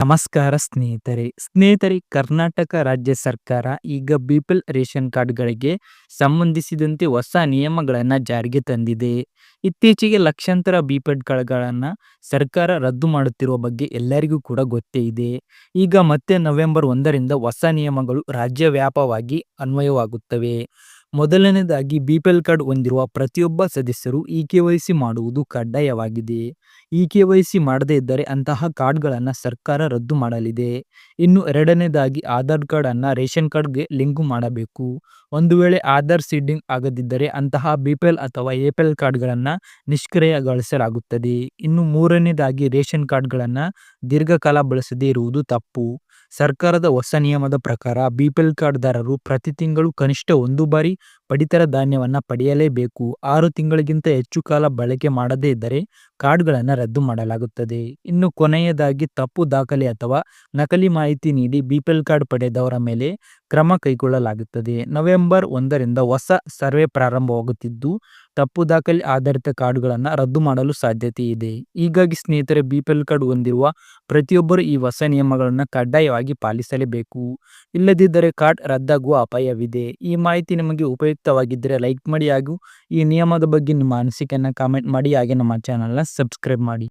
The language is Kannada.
ನಮಸ್ಕಾರ ಸ್ನೇಹಿತರೆ. ಸ್ನೇಹಿತರೆ, ಕರ್ನಾಟಕ ರಾಜ್ಯ ಸರ್ಕಾರ ಈಗ ಬಿಪಿಎಲ್ ರೇಷನ್ ಕಾರ್ಡ್ಗಳಿಗೆ ಸಂಬಂಧಿಸಿದಂತೆ ಹೊಸ ನಿಯಮಗಳನ್ನು ಜಾರಿಗೆ ತಂದಿದೆ. ಇತ್ತೀಚೆಗೆ ಲಕ್ಷಾಂತರ ಬಿಪಿಎಲ್ ಕಾರ್ಡ್ಗಳನ್ನು ಸರ್ಕಾರ ರದ್ದು ಮಾಡುತ್ತಿರುವ ಬಗ್ಗೆ ಎಲ್ಲರಿಗೂ ಕೂಡ ಗೊತ್ತೇ ಇದೆ. ಈಗ ಮತ್ತೆ ನವೆಂಬರ್ ಒಂದರಿಂದ ಹೊಸ ನಿಯಮಗಳು ರಾಜ್ಯವ್ಯಾಪವಾಗಿ ಅನ್ವಯವಾಗುತ್ತವೆ. ಮೊದಲನೇದಾಗಿ ಬಿಪಿಎಲ್ ಕಾರ್ಡ್ ಹೊಂದಿರುವ ಪ್ರತಿಯೊಬ್ಬ ಸದಸ್ಯರು ಇ ಕೆ ವೈ ಮಾಡುವುದು ಕಡ್ಡಾಯವಾಗಿದೆ. ಇ ಕೆ ವೈ ಸಿ ಮಾಡದೇ ಇದ್ದರೆ ಅಂತಹ ಕಾರ್ಡ್ಗಳನ್ನು ಸರ್ಕಾರ ರದ್ದು ಮಾಡಲಿದೆ. ಇನ್ನು ಎರಡನೇದಾಗಿ ಆಧಾರ್ ಕಾರ್ಡನ್ನು ರೇಷನ್ ಕಾರ್ಡ್ಗೆ ಲಿಂಕ್ ಮಾಡಬೇಕು. ಒಂದು ವೇಳೆ ಆಧಾರ್ ಸೀಡಿಂಗ್ ಆಗದಿದ್ದರೆ ಅಂತಹ ಬಿ ಪಿ ಎಲ್ ಅಥವಾ ಎ ಪಿ ಎಲ್ ಕಾರ್ಡ್ಗಳನ್ನು ನಿಷ್ಕ್ರಿಯಗೊಳಿಸಲಾಗುತ್ತದೆ. ಇನ್ನು ಮೂರನೇದಾಗಿ ರೇಷನ್ ಕಾರ್ಡ್ಗಳನ್ನು ದೀರ್ಘಕಾಲ ಬಳಸದೇ ಇರುವುದು ತಪ್ಪು. ಸರ್ಕಾರದ ಹೊಸ ನಿಯಮದ ಪ್ರಕಾರ ಬಿ ಪಿ ಎಲ್ ಕಾರ್ಡ್ದಾರರು ಪ್ರತಿ ತಿಂಗಳು ಕನಿಷ್ಠ ಒಂದು ಬಾರಿ ಪಡಿತರ ಧಾನ್ಯವನ್ನು ಪಡೆಯಲೇಬೇಕು. ಆರು ತಿಂಗಳಿಗಿಂತ ಹೆಚ್ಚು ಕಾಲ ಬಳಕೆ ಮಾಡದೇ ಇದ್ದರೆ ಕಾರ್ಡ್ಗಳನ್ನು ರದ್ದು ಮಾಡಲಾಗುತ್ತದೆ. ಇನ್ನು ಕೊನೆಯದಾಗಿ ತಪ್ಪು ದಾಖಲೆ ಅಥವಾ ನಕಲಿ ಮಾಹಿತಿ ನೀಡಿ ಬಿಪಿಎಲ್ ಕಾರ್ಡ್ ಪಡೆದವರ ಮೇಲೆ ಕ್ರಮ ಕೈಗೊಳ್ಳಲಾಗುತ್ತದೆ. ನವೆಂಬರ್ ಒಂದರಿಂದ ಹೊಸ ಸರ್ವೆ ಪ್ರಾರಂಭವಾಗುತ್ತಿದ್ದು, ತಪ್ಪು ದಾಖಲೆ ಆಧಾರಿತ ಕಾರ್ಡ್ಗಳನ್ನು ರದ್ದು ಮಾಡಲು ಸಾಧ್ಯತೆ ಇದೆ. ಹೀಗಾಗಿ ಸ್ನೇಹಿತರೆ, ಬಿಪಿಎಲ್ ಕಾರ್ಡ್ ಹೊಂದಿರುವ ಪ್ರತಿಯೊಬ್ಬರು ಈ ಹೊಸ ನಿಯಮಗಳನ್ನು ಕಡ್ಡಾಯವಾಗಿ ಪಾಲಿಸಲೇಬೇಕು. ಇಲ್ಲದಿದ್ದರೆ ಕಾರ್ಡ್ ರದ್ದಾಗುವ ಅಪಾಯವಿದೆ. ಈ ಮಾಹಿತಿ ನಿಮಗೆ ಉಪಯುಕ್ತವಾಗಿದ್ದರೆ ಲೈಕ್ ಮಾಡಿ ಹಾಗೂ ಈ ನಿಯಮದ ಬಗ್ಗೆ ನಿಮ್ಮ ಅನಿಸಿಕೆಯನ್ನು ಕಾಮೆಂಟ್ ಮಾಡಿ, ಹಾಗೆ ನಮ್ಮ ಚಾನಲ್ನ ಸಬ್ಸ್ಕ್ರೈಬ್ ಮಾಡಿ.